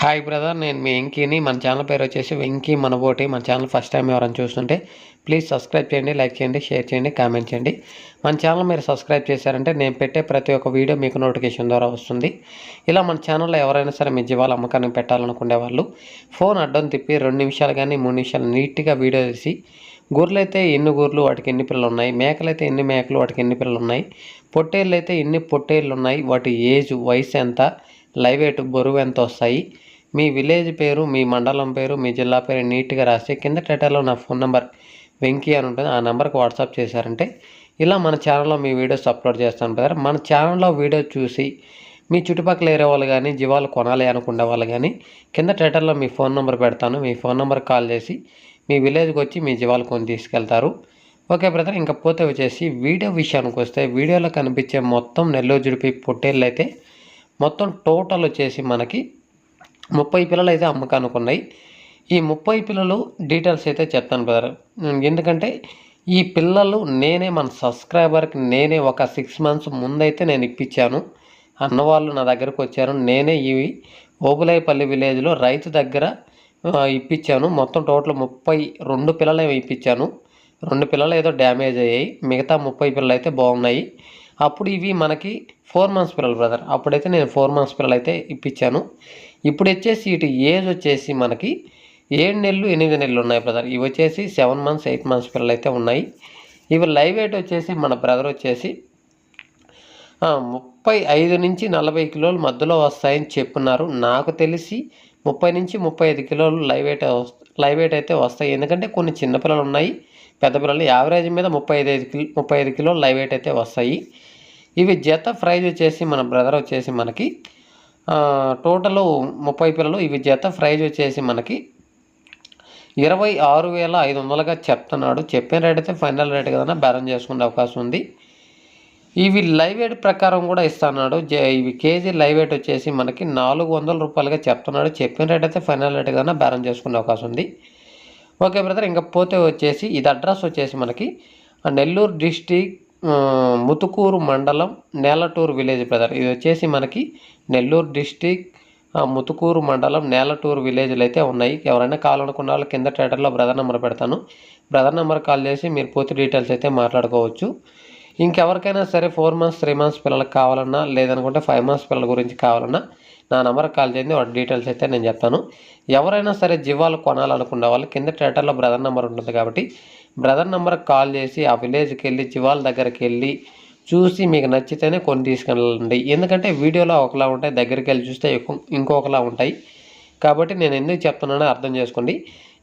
Hi brother నేను మీ వెంకీని. మన channel పేరు వచ్చేసి వెంకీ మనబోటి. మన ఛానల్ ఫస్ట్ టైం ఎవరైనా చూస్తుంటే ప్లీజ్ సబ్స్క్రైబ్ చేయండి లైక్ చేయండి షేర్ చేయండి కామెంట్ చేయండి. మన ఛానల్ మీరు సబ్స్క్రైబ్ చేశారంటే నేను పెట్టే ప్రతి ఒక్క వీడియో మీకు నోటిఫికేషన్ ద్వారా వస్తుంది. ఇలా మన ఛానల్లో ఎవరైనా సరే మీ జీవాల అమ్మకాన్ని పెట్టాలనుకునే వాళ్ళు ఫోన్ అడ్డం తిప్పి రెండు నిమిషాలు కానీ మూడు నిమిషాలు నీట్గా వీడియో తీసి గొర్రెలు అయితే ఎన్ని గొర్రెలు వాటికి ఎన్ని పిల్లలు ఉన్నాయి? మేకలు అయితే ఎన్ని మేకలు వాటికి ఎన్ని పిల్లలు ఉన్నాయి? పొట్టేళ్ళు అయితే ఎన్ని పొట్టేళ్ళు ఉన్నాయి వాటి ఏజ్ వయసు ఎంత? లైవ్ ఎయిట్ బరువు ఎంత వస్తాయి? మీ విలేజ్ పేరు మీ మండలం పేరు మీ జిల్లా పేరు నీట్గా రాసి కింద టైటర్లో నా ఫోన్ నెంబర్ వెంకీ అని ఉంటుంది. ఆ నెంబర్కి వాట్సాప్ చేశారంటే ఇలా మన ఛానల్లో మీ వీడియోస్ అప్లోడ్ చేస్తాను బ్రదర్. మన ఛానల్లో వీడియో చూసి మీ చుట్టుపక్కల ఏరే వాళ్ళు కానీ జీవాలు కొనాలి అనుకునే వాళ్ళు కానీ కింద టైటర్లో మీ ఫోన్ నెంబర్ పెడతాను. మీ ఫోన్ నెంబర్ కాల్ చేసి మీ విలేజ్కి వచ్చి మీ జీవాలు కొని తీసుకెళ్తారు. ఓకే బ్రదర్ ఇంకా పోతే వచ్చేసి వీడియో విషయానికి వస్తే వీడియోలో కనిపించే మొత్తం నెల్లూరు జుడిపి పొట్టేళ్ళు అయితే మొత్తం టోటల్ వచ్చేసి మనకి ముప్పై పిల్లలు అయితే అమ్మకానికి ఉన్నాయి ఈ ముప్పై పిల్లలు డీటెయిల్స్ అయితే చెప్తాను బ్రదర్. ఎందుకంటే ఈ పిల్లలు నేనే మన సబ్స్క్రైబర్కి నేనే ఒక సిక్స్ మంత్స్ ముందైతే నేను ఇప్పించాను. అన్నవాళ్ళు నా దగ్గరకు వచ్చారు. నేనే ఇవి ఓబులాయిపల్లి విలేజ్లో రైతు దగ్గర ఇప్పించాను. మొత్తం టోటల్ ముప్పై రెండు పిల్లలు ఇప్పించాను. రెండు పిల్లలు ఏదో డ్యామేజ్ అయ్యాయి. మిగతా ముప్పై పిల్లలు అయితే బాగున్నాయి. అప్పుడు ఇవి మనకి ఫోర్ మంత్స్ పిల్లలు బ్రదర్ అప్పుడైతే నేను ఫోర్ మంత్స్ పిల్లలు అయితే ఇప్పించాను ఇప్పుడు వచ్చేసి ఇటు ఏజ్ వచ్చేసి మనకి ఏడు నెలలు ఎనిమిది నెలలు ఉన్నాయి బ్రదర్ ఇవి వచ్చేసి సెవెన్ మంత్స్ ఎయిట్ మంత్స్ పిల్లలు అయితే ఉన్నాయి. ఇవి లైవ్ వెయిట్ వచ్చేసి మన బ్రదర్ వచ్చేసి ముప్పై ఐదు నుంచి నలభై కిలోలు మధ్యలో వస్తాయని చెప్పున్నారు నాకు తెలిసి ముప్పై నుంచి ముప్పై ఐదు కిలోలు లైవ్ వెయిట్ లైవ్ వెయిట్ అయితే వస్తాయి. ఎందుకంటే కొన్ని చిన్నపిల్లలు ఉన్నాయి. పెద్ద పిల్లలు యావరేజ్ మీద ముప్పై ఐదు ఐదు కిలో ముప్పై ఐదు కిలోలు లైవ్ వెయిట్ అయితే వస్తాయి. ఇవి జత ప్రైజ్ వచ్చేసి మన బ్రదర్ వచ్చేసి మనకి టోటల్ ముప్పై పిల్లలు. ఇవి జత ప్రైజ్ వచ్చేసి మనకి ఇరవై ఆరు వేల ఐదు వందలుగా చెప్తున్నాడు. చెప్పిన రేట్ అయితే ఫైనల్ రేట్ కదన్నా బేరం చేసుకునే అవకాశం ఉంది. ఇవి లైవ్ ఎయిట్ ప్రకారం కూడా ఇస్తున్నాడు. ఇవి కేజీ లైవ్ ఎయిట్ వచ్చేసి మనకి నాలుగు వందల రూపాయలుగా చెప్తున్నాడు. చెప్పిన రేట్ అయితే ఫైనల్ రేట్ కదా బేరం చేసుకునే అవకాశం ఉంది. ఓకే బ్రదర్ ఇంకా పోతే వచ్చేసి ఇది అడ్రస్ వచ్చేసి మనకి నెల్లూరు డిస్టిక్ ముతుకూరు మండలం నేలటూరు విలేజ్ బ్రదర్. ఇది వచ్చేసి మనకి నెల్లూరు డిస్టిక్ ముతుకూరు మండలం నేలటూరు విలేజ్లు అయితే ఉన్నాయి. ఎవరైనా కావాలనుకున్న వాళ్ళు కింద టైటర్లో బ్రదర్ నెంబర్ పెడతాను. బ్రదర్ నెంబర్ కాల్ చేసి మీరు పూర్తి డీటెయిల్స్ అయితే మాట్లాడుకోవచ్చు. ఇంకెవరికైనా సరే ఫోర్ మంత్స్ త్రీ మంత్స్ పిల్లలకు కావాలన్నా లేదనుకుంటే ఫైవ్ మంత్స్ పిల్లల గురించి కావాలన్నా నా నెంబర్కి కాల్ చేయండి వాటి డీటెయిల్స్ అయితే నేను చెప్తాను. ఎవరైనా సరే జీవాలు కొనాలనుకున్న వాళ్ళు కింద టేటర్లో బ్రదర్ నెంబర్ ఉంటుంది కాబట్టి బ్రదర్ నెంబర్కి కాల్ చేసి ఆ విలేజ్కి వెళ్ళి జీవాల దగ్గరికి వెళ్ళి చూసి మీకు నచ్చితేనే కొన్ని తీసుకెళ్ళండి. ఎందుకంటే వీడియోలో ఒకలా ఉంటాయి దగ్గరికి వెళ్ళి చూస్తే ఇంకొకలా ఉంటాయి. కాబట్టి నేను ఎందుకు చెప్తున్నానో అర్థం చేసుకోండి.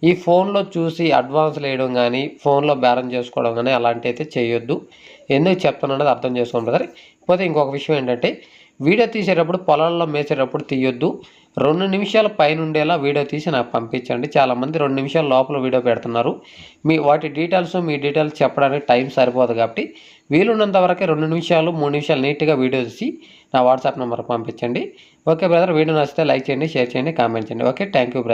ఈ ఫోన్లో చూసి అడ్వాన్స్ వేయడం కానీ ఫోన్లో బేరం చేసుకోవడం కానీ అలాంటి అయితే చేయొద్దు. ఎందుకు చెప్తున్నానో అర్థం చేసుకోండి బ్రదర్. పోతే ఇంకొక విషయం ఏంటంటే వీడియో తీసేటప్పుడు పొలాల్లో మేసేటప్పుడు తీయొద్దు. రెండు నిమిషాల పైన ఉండేలా వీడియో తీసి నాకు పంపించండి. చాలామంది రెండు నిమిషాల లోపల వీడియో పెడుతున్నారు. మీ వాటి డీటెయిల్స్ మీ డీటెయిల్స్ చెప్పడానికి టైం సరిపోదు కాబట్టి వీలున్నంత వరకే రెండు నిమిషాలు మూడు నిమిషాలు నీట్గా వీడియో తీసి నా వాట్సాప్ నెంబర్ పంపించండి. Okay brother. వీడియో నచ్చితే లైక్ చేయండి షేర్ చేయండి కామెంట్ చేయండి. Okay thank you brother.